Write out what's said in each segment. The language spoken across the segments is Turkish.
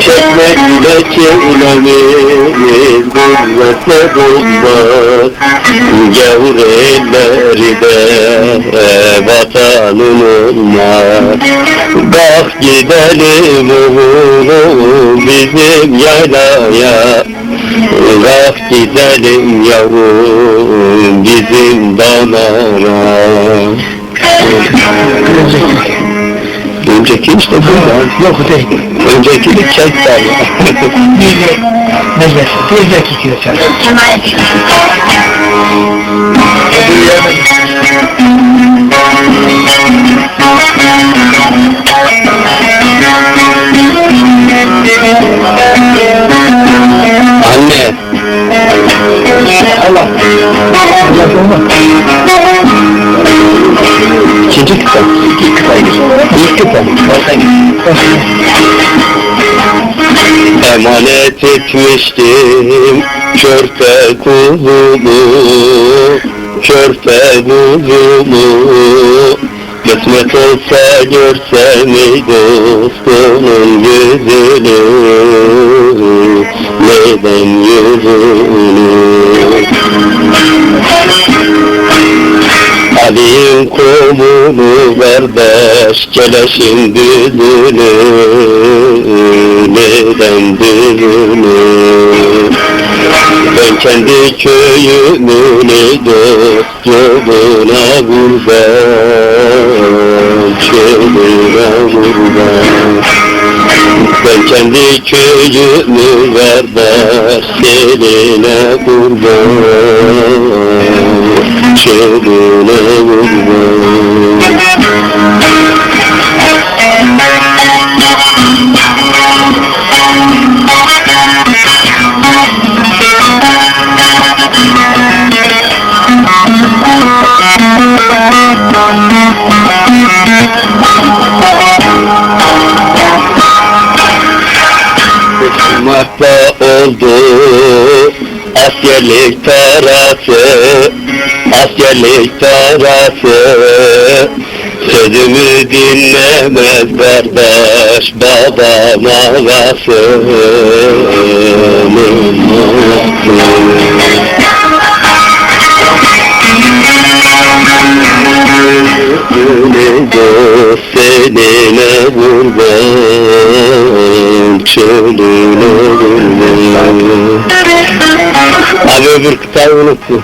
Çekme ile çeylemiz gurbette bulmaz. Gavur elleri de vatanın olmaz. Bak gidelim oğlum bizim yaylaya. Bak gidelim yavrum bizim damara. Önceki işte bu Yok değil. Önceki çek var. Bir Necdet, bir dakika geçer. Anne. Allah. Allah olmaz. İkinci kıta. İlk kıtaydı. İlk kıta. Emanet etmiştim körpe kuzumu Körpe kuzumu. Kısmet olsa görsem ey dostumun yüzünü Neden yüzünü Ali'nin komunu kardeş Keleşin düzünü Neden düzünü Ben kendi köyümün dostluğuna kurban Çölüne kurban ben kendi köyümü kardeş seline kurban Mart'ta oldu askerlik tarası Askerlik tarası. Sözümü dinlemez kardeş babam ağası. Dost seninle kurban Kurban Abi öbür kıtayı unuttum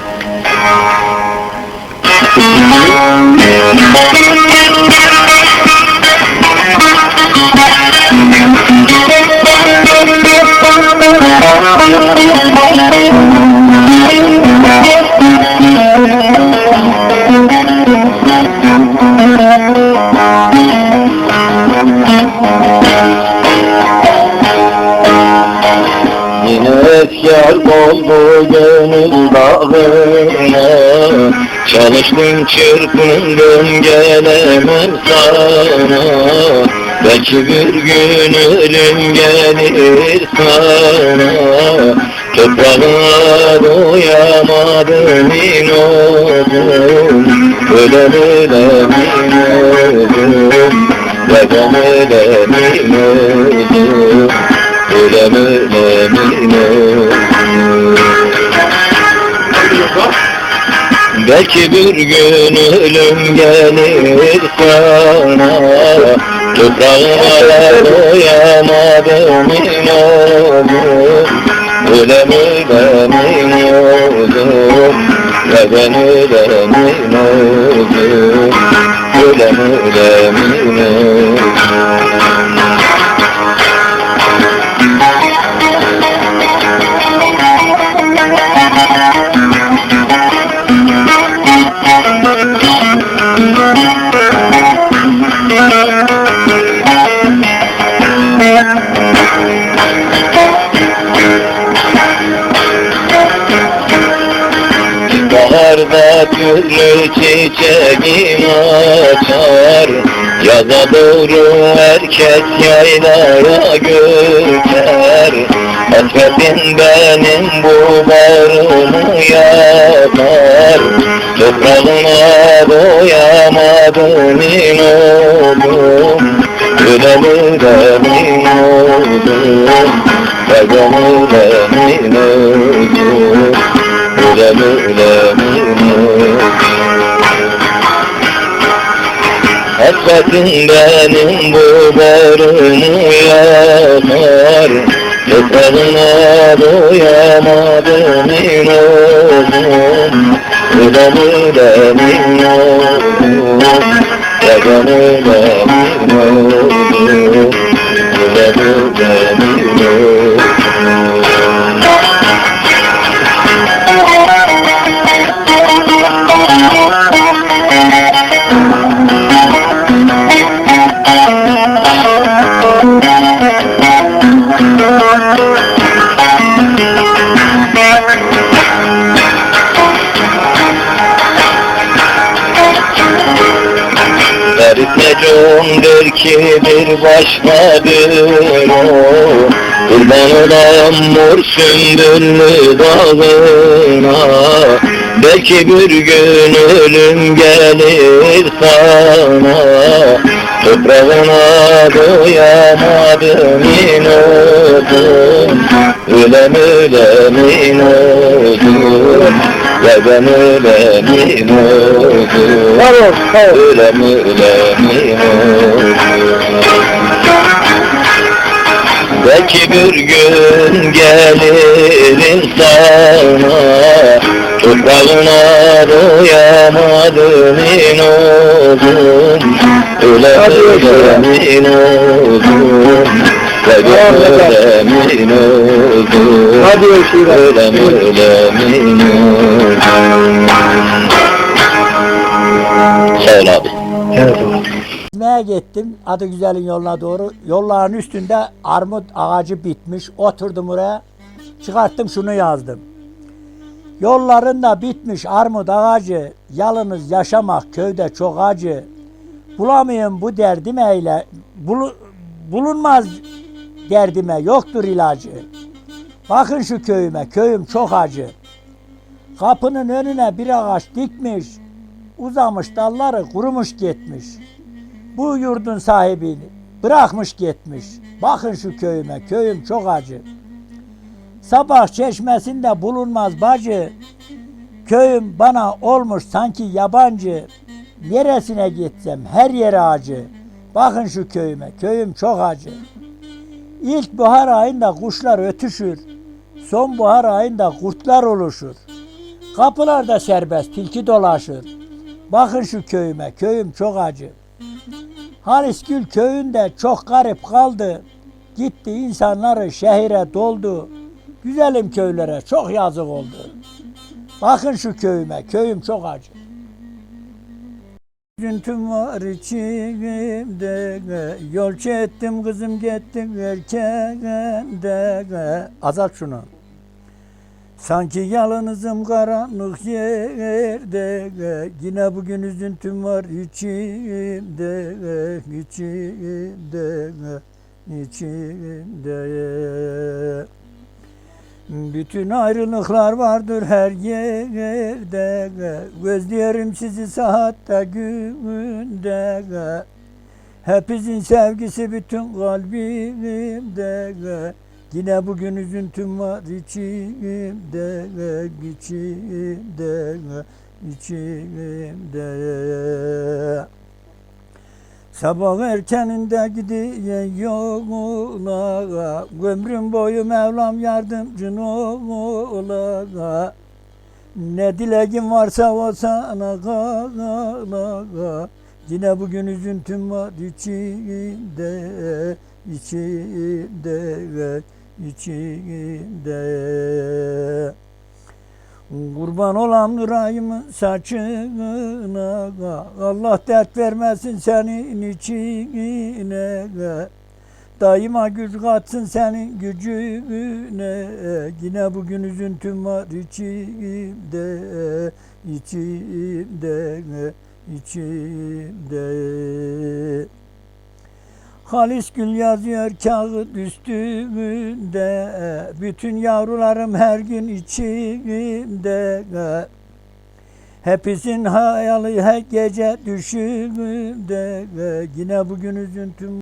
Yine Çalıştım çırpındım gelemem sana. Belki bir gün ölüm gelir sana. Toprağına doyamadım inodum Ölem ölem inodum Dedem ölem inodum Ölem ölem inodum Belki bir gün ölüm gelir sana. Toprağına doyamadım inodum Ölem ölem inodum Neden ölem inodum Ölem ölem inodum açar Yaza doğru herkes yaylaya göçer Hasretin benim bu bağrımı yakar. Toprağına doyamadım inodum Ölem ölem inodum Gecem emin oldum Ölem ölemin Hasretin benim bu bağrımı yakar Toprağına doyamadım inoğlum Ölem ölemin oldum Gecem ölemin oldum Ölem ölemin oldum Necondur ki bir başkadır o. Kurban olam mor sümbüllü dağına. Belki bir gün ölüm gelir sana. Toprağına doyamadım inodum Ölem ölem inodum İnodum Bravo, bravo. Ölem ölem inodum Belki bir gün gelirim sana Toprağına doyamadım inodum Ölem ölem inodum Ölem ölem inodum Hadi Şirin. Ölem Gittim adı güzelin yoluna doğru. Yolların üstünde armut ağacı bitmiş. Oturdum oraya. Çıkarttım şunu yazdım. Yollarında bitmiş armut ağacı. Yalnız yaşamak köyde çok acı. Bulamayın bu derdim eyle. Bulu- bulunmaz derdime yoktur ilacı. Bakın şu köyüme köyüm çok acı. Kapının önüne bir ağaç dikmiş. Uzamış dalları kurumuş gitmiş. Bu yurdun sahibini bırakmış gitmiş. Bakın şu köyüme, köyüm çok acı. Sabah çeşmesinde bulunmaz bacı. Köyüm bana olmuş sanki yabancı. Neresine gitsem her yere acı. Bakın şu köyüme, köyüm çok acı. İlk bahar ayında kuşlar ötüşür. Sonbahar ayında kurtlar oluşur. Kapılarda serbest tilki dolaşır. Bakın şu köyüme, köyüm çok acı. Halisgül köyünde çok garip kaldı. Gitti insanları şehire doldu. Güzelim köylere çok yazık oldu. Bakın şu köyüme, köyüm çok acı. Üzüntüm var içimde, yol ettim kızım gittim erkende. Azalt şunu. Sanki yalnızım karanlık yerde Yine bugün üzüntüm var içimde içimde içimde. Bütün ayrılıklar vardır her yerde Gözlerim sizi saatte günde. Hepinizin sevgisi bütün kalbimde Yine bugün üzüntüm var içimde içimde içimde Sabah erkeninde gidiyen yola Ömrüm boyu Mevlam yardımcın ola Ne dileğin varsa o sana kala Yine bugün üzüntüm var içimde içimde içimde Kurban olan nurayımın saçına Allah dert vermesin senin içine Daima güç katsın senin gücüne. Yine bugün üzüntüm var içimde içimde içimde Halis gül yazıyor kağıt üstümde Bütün yavrularım her gün içimde. Hepsinin hayali her gece düşümde Yine bugün üzüntüm